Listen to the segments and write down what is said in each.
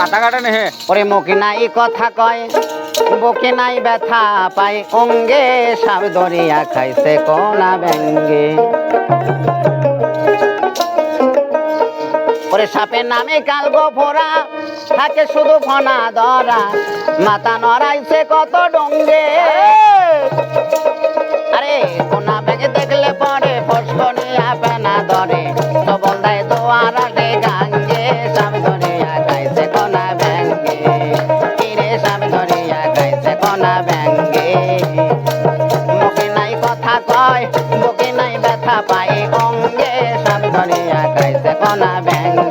মাথা কাটে না ওরে মুখে নাই কথা কয় বুকে নাই ব্যথা পাই অঙ্গে সাব দরিয়া খাইছে কোনা ব্যঙ্গে। ওরে সাপের নামে কাল গোফোরা থাকে শুধু ফনা ধরা মাথা নড়াইছে কত ডঙ্গে। পাই অঙ্গে সাবধানে আকাইছে কোনা ব্যাঙ্গে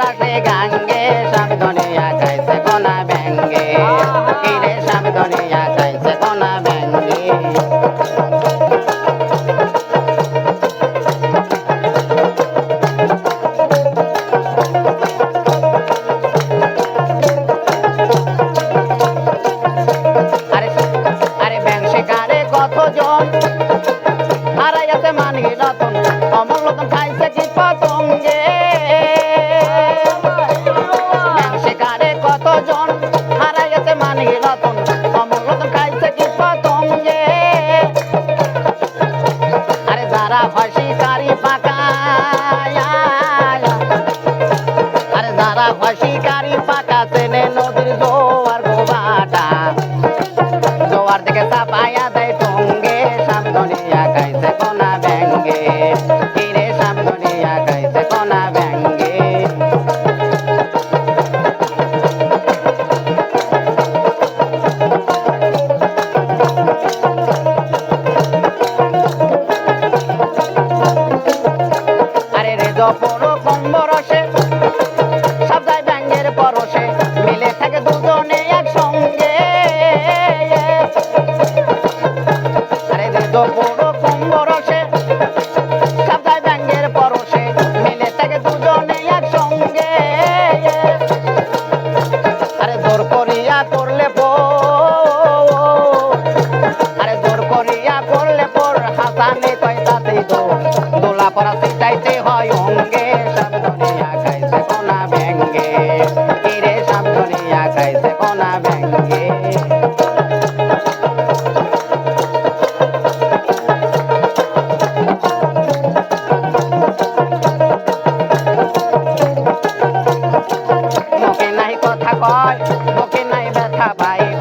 রাখে গাঙ্গে পূর্ণ কুম্ভ রসে সাবধায় ব্যাঙ্গের পরশে, মিলে থেকে দুজনে একসঙ্গে। আরে দোর করিয়া করলে আরে দোর করিয়া করলে পর, হাসানে কয় তাতেই দোলা পড়াতে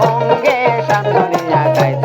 অঙ্গে সান্দনিয়া গাই